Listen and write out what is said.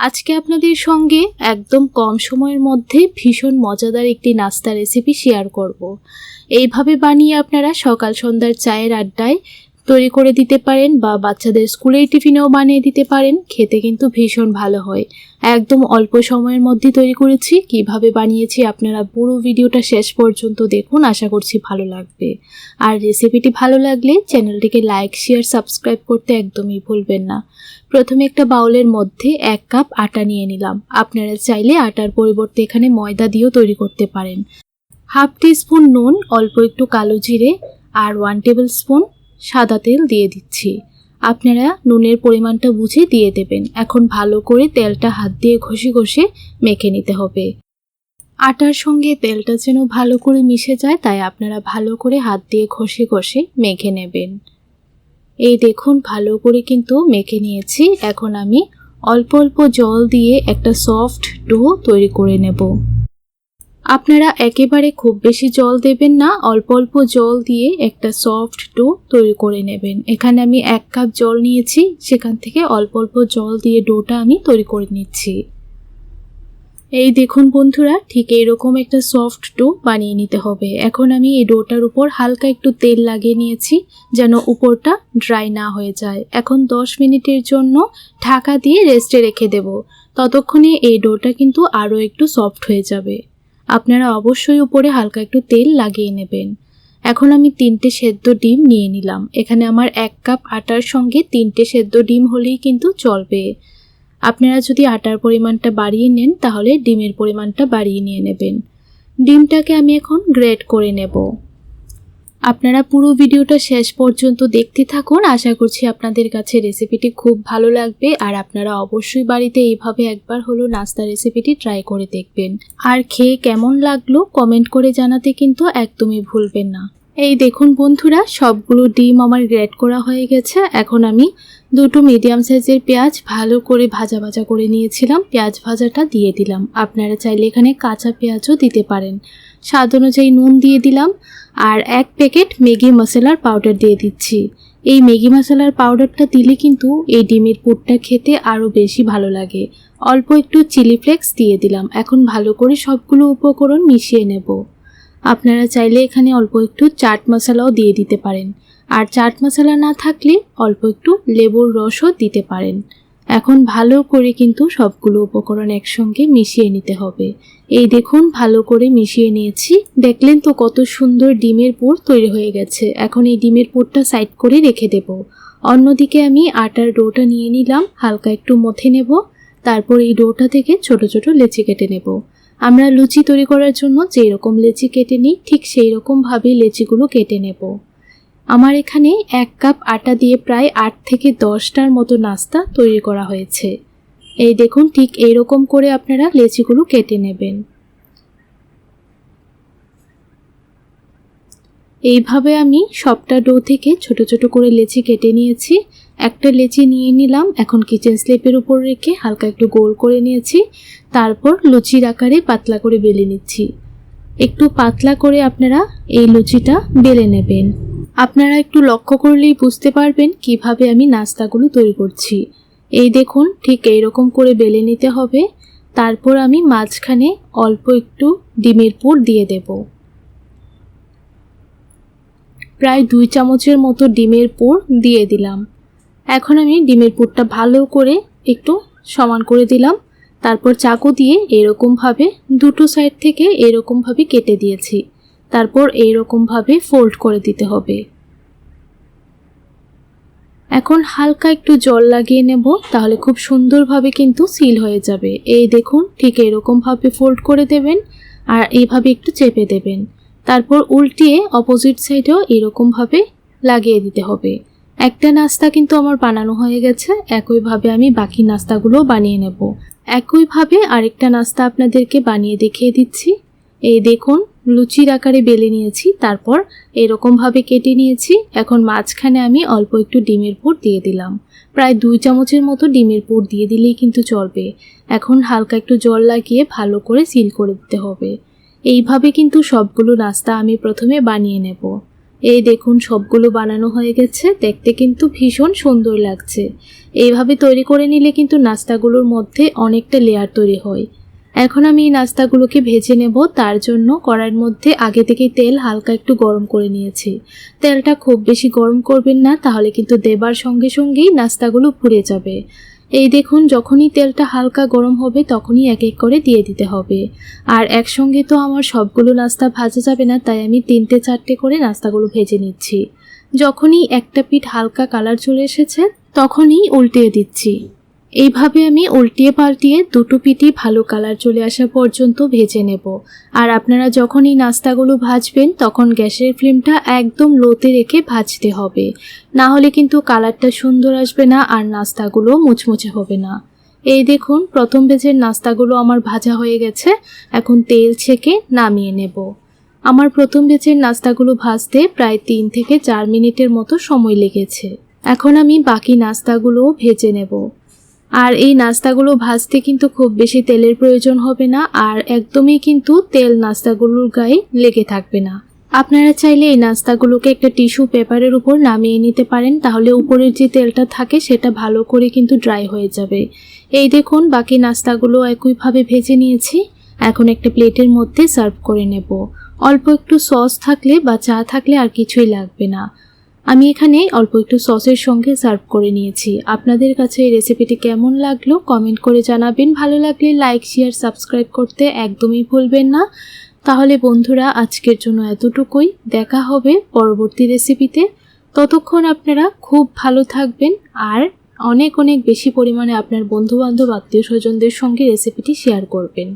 আজকে আপনাদের সঙ্গে একদম কম সময়ের মধ্যে ভীষণ মজাদার একটি নাস্তা রেসিপি শেয়ার করব। এইভাবে বানিয়ে আপনারা সকাল সন্ধ্যার চায়ের আড্ডায় তৈরি করে দিতে পারেন বা বাচ্চাদের স্কুলের টিফিনেও বানিয়ে দিতে পারেন, খেতে কিন্তু ভীষণ ভালো হয়। একদম অল্প সময়ের মধ্যে তৈরি করেছি। কীভাবে বানিয়েছি আপনারা পুরো ভিডিওটা শেষ পর্যন্ত দেখুন, আশা করছি ভালো লাগবে। আর রেসিপিটি ভালো লাগলে চ্যানেলটিকে লাইক, শেয়ার, সাবস্ক্রাইব করতে একদমই ভুলবেন না। প্রথমে একটা বাউলের মধ্যে এক কাপ আটা নিয়ে নিলাম। আপনারা চাইলে আটার পরিবর্তে এখানে ময়দা দিয়েও তৈরি করতে পারেন। হাফ টি স্পুন নুন, অল্প একটু কালো জিরে, আর ওয়ান টেবিল স্পুন সাদা তেল দিয়ে দিচ্ছি। আপনারা নুনের পরিমাণটা বুঝে দিয়ে দেবেন। এখন ভালো করে তেলটা হাত দিয়ে ঘষে ঘষে মেখে নিতে হবে। আটার সঙ্গে তেলটা যেন ভালো করে মিশে যায়, তাই আপনারা ভালো করে হাত দিয়ে ঘষে ঘষে মেখে নেবেন। এই দেখুন, ভালো করে কিন্তু মেখে নিয়েছি। এখন আমি অল্প অল্প জল দিয়ে একটা সফট ডো তৈরি করে নেব। আপনারা একেবারে খুব বেশি জল দেবেন না, অল্প অল্প জল দিয়ে একটা সফট ডো তৈরি করে নেবেন। এখানে আমি এক কাপ জল নিয়েছি, সেখান থেকে অল্প অল্প জল দিয়ে ডোটা আমি তৈরি করে নিচ্ছি। এই দেখুন বন্ধুরা, ঠিক এইরকম একটা সফট ডো বানিয়ে নিতে হবে। এখন আমি এই ডোটার উপর হালকা একটু তেল লাগিয়ে নিয়েছি, যেন উপরটা ড্রাই না হয়ে যায়। এখন 10 মিনিটের জন্য ঢাকা দিয়ে রেস্টে রেখে দেব। ততক্ষণে এই ডোটা কিন্তু আরও একটু সফট হয়ে যাবে। আপনারা অবশ্যই উপরে হালকা একটু তেল লাগিয়ে নেবেন। এখন আমি তিনটে সেদ্ধ ডিম নিয়ে নিলাম। এখানে আমার এক কাপ আটার সঙ্গে তিনটে সেদ্ধ ডিম হলেই কিন্তু চলবে। আপনারা যদি আটার পরিমাণটা বাড়িয়ে নেন, তাহলে ডিমের পরিমাণটা বাড়িয়ে নিয়ে নেবেন। ডিমটাকে আমি এখন গ্রেড করে নেব। আপনারা পুরো ভিডিওটা শেষ পর্যন্ত দেখতে থাকুন। আশা করছি আপনাদের কাছে রেসিপিটি খুব ভালো লাগবে। আর আপনারা অবশ্যই বাড়িতে এইভাবে একবার হলো নাস্তা রেসিপিটি ট্রাই করে দেখবেন। আর খেয়ে কেমন লাগল কমেন্ট করে জানাতে কিন্তু একদমই ভুলবেন না। এই দেখুন বন্ধুরা, সবগুলো ডিম আমার গ্রেড করা হয়ে গেছে। এখন আমি দুটো মিডিয়াম সাইজের পেঁয়াজ ভালো করে ভাজা ভাজা করে নিয়েছিলাম। পেঁয়াজ ভাজাটা দিয়ে দিলাম। আপনারা চাইলে এখানে কাঁচা পেঁয়াজও দিতে পারেন। স্বাদ অনুযায়ী নুন দিয়ে দিলাম আর এক প্যাকেট ম্যাগি মশলার পাউডার দিয়ে দিচ্ছি। এই ম্যাগি মশলার পাউডারটা দিলে কিন্তু এই ডিমের পুরটা খেতে আরও বেশি ভালো লাগে। অল্প একটু চিলি ফ্লেক্স দিয়ে দিলাম। এখন ভালো করে সবগুলো উপকরণ মিশিয়ে নেব। আপনারা চাইলে এখানে অল্প একটু চাট মশলাও দিয়ে দিতে পারেন। আর চাট মশলা না থাকলে অল্প একটু লেবুর রসও দিতে পারেন। এখন ভালো করে কিন্তু সবগুলো উপকরণ একসঙ্গে মিশিয়ে নিতে হবে। এই দেখুন, ভালো করে মিশিয়ে নিয়েছি। দেখলেন তো কত সুন্দর ডিমের পুর তৈরি হয়ে গেছে। এখন এই ডিমের পুরটা সাইড করে রেখে দেব। অন্যদিকে আমি আটার ডোটা নিয়ে নিলাম, হালকা একটু মথে নেব। তারপর এই ডোটা থেকে ছোট ছোট লেচি কেটে নেব। আমরা লুচি তৈরি করার জন্য যেই রকম লেচি কেটে নিই, ঠিক সেই রকমভাবেই লেচিগুলো কেটে নেব। আমার এখানে এক কাপ আটা দিয়ে প্রায় আট থেকে দশটার মতো নাস্তা তৈরি করা হয়েছে। এই দেখুন, ঠিক এইরকম করে আপনারা লেচিগুলো কেটে নেবেন। এইভাবে আমি সবটা ডো থেকে ছোট ছোট করে লেচি কেটে নিয়েছি। একটা লেচি নিয়ে নিলাম, এখন কিচেন স্লেপের উপর রেখে হালকা একটু গোল করে নিয়েছি। তারপর লুচির আকারে পাতলা করে বেলে নিচ্ছি। একটু পাতলা করে আপনারা এই লুচিটা বেলে নেবেন। আপনারা একটু লক্ষ্য করলেই বুঝতে পারবেন কীভাবে আমি নাস্তাগুলো তৈরি করছি। এই দেখুন, ঠিক এইরকম করে বেলে নিতে হবে। তারপর আমি মাঝখানে অল্প একটু ডিমের পুর দিয়ে দেব। প্রায় দুই চামচের মতো ডিমের পুর দিয়ে দিলাম। এখন আমি ডিমের পুরটা ভালো করে একটু সমান করে দিলাম। তারপর চাকু দিয়ে এরকমভাবে, দুটো সাইড থেকে এরকমভাবে কেটে দিয়েছি। তারপর এইরকমভাবে ফোল্ড করে দিতে হবে। এখন হালকা একটু জল লাগিয়ে নেব, তাহলে খুব সুন্দরভাবে কিন্তু সিল হয়ে যাবে। এই দেখুন, ঠিক এরকমভাবে ফোল্ড করে দেবেন আর এইভাবে একটু চেপে দেবেন। তারপর উল্টিয়ে অপোজিট সাইডেও এরকমভাবে লাগিয়ে দিতে হবে। একটা নাস্তা কিন্তু আমার বানানো হয়ে গেছে, একইভাবে আমি বাকি নাস্তাগুলো বানিয়ে নেব। একইভাবে আরেকটা নাস্তা আপনাদেরকে বানিয়ে দেখিয়ে দিচ্ছি। এই দেখুন লুচির আকারে বেলে নিয়েছি, তারপর এরকমভাবে কেটে নিয়েছি। এখন মাঝখানে আমি অল্প একটু ডিমের পুর দিয়ে দিলাম। প্রায় দুই চামচের মতো ডিমের পুর দিয়ে দিলেই কিন্তু চলবে। এখন হালকা একটু জল লাগিয়ে ভালো করে সিল করে দিতে হবে। এইভাবে কিন্তু সবগুলো নাস্তা আমি প্রথমে বানিয়ে নেব। এই দেখুন, সবগুলো বানানো হয়ে গেছে। দেখতে কিন্তু ভীষণ সুন্দর লাগছে। এইভাবে তৈরি করে নিলে কিন্তু নাস্তাগুলোর মধ্যে অনেকটা লেয়ার তৈরি হয়। এখন আমি এই নাস্তাগুলোকে ভেজে নেব। তার জন্য কড়াইয়ের মধ্যে আগে থেকেই তেল হালকা একটু গরম করে নিয়েছি। তেলটা খুব বেশি গরম করবেন না, তাহলে কিন্তু দেবার সঙ্গে সঙ্গেই নাস্তাগুলো পুড়ে যাবে। এই দেখুন, যখনই তেলটা হালকা গরম হবে, তখনই এক এক করে দিয়ে দিতে হবে। আর একসঙ্গে তো আমার সবগুলো নাস্তা ভাজা যাবে না, তাই আমি তিনটে চারটে করে নাস্তাগুলো ভেজে নিচ্ছি। যখনই একটা পিঠ হালকা কালার চলে এসেছে, তখনই উল্টিয়ে দিচ্ছি। এইভাবে আমি উল্টিয়ে পাল্টিয়ে দুটো পিঠই ভালো কালার চলে আসা পর্যন্ত ভেজে নেব। আর আপনারা যখন এই নাস্তাগুলো ভাজবেন, তখন গ্যাসের ফ্লেমটা একদম লোতে রেখে ভাজতে হবে। না হলে কিন্তু কালারটা সুন্দর আসবে না আর নাস্তাগুলো মুচমুচে হবে না। এই দেখুন, প্রথম ভেজের নাস্তাগুলো আমার ভাজা হয়ে গেছে। এখন তেল ছেঁকে নামিয়ে নেব। আমার প্রথম বেচের নাস্তাগুলো ভাজতে প্রায় তিন থেকে চার মিনিটের মতো সময় লেগেছে। এখন আমি বাকি নাস্তাগুলোও ভেজে নেব। আর এই নাস্তাগুলো ভাজতে কিন্তু খুব বেশি তেলের প্রয়োজন হবে না, আর একদমই কিন্তু তেল নাস্তাগুলোর গায়ে লেগে থাকবে না। আপনারা চাইলে এই নাস্তাগুলোকে একটা টিস্যু পেপারের উপর নামিয়ে নিতে পারেন, তাহলে উপরের যে তেলটা থাকে সেটা ভালো করে কিন্তু ড্রাই হয়ে যাবে। এই দেখুন, বাকি নাস্তাগুলো একইভাবে ভেজে নিয়েছি। এখন একটা প্লেটের মধ্যে সার্ভ করে নেব। অল্প একটু সস থাকলে বা চা থাকলে আর কিছুই লাগবে না। আমি এখানে অল্প একটু সসের সঙ্গে সার্ভ করে নিয়েছি। আপনাদের কাছে এই রেসিপিটি কেমন লাগল কমেন্ট করে জানাবেন। ভালো লাগলে লাইক শেয়ার সাবস্ক্রাইব করতে একদমই ভুলবেন না। তাহলে বন্ধুরা, আজকের জন্য এতটুকুই। দেখা হবে পরবর্তী রেসিপিতে ততক্ষণ আপনারা খুব ভালো থাকবেন আর অনেক অনেক বেশি পরিমাণে আপনার বন্ধুবান্ধব আত্মীয় স্বজনদের সঙ্গে রেসিপিটি শেয়ার করবেন।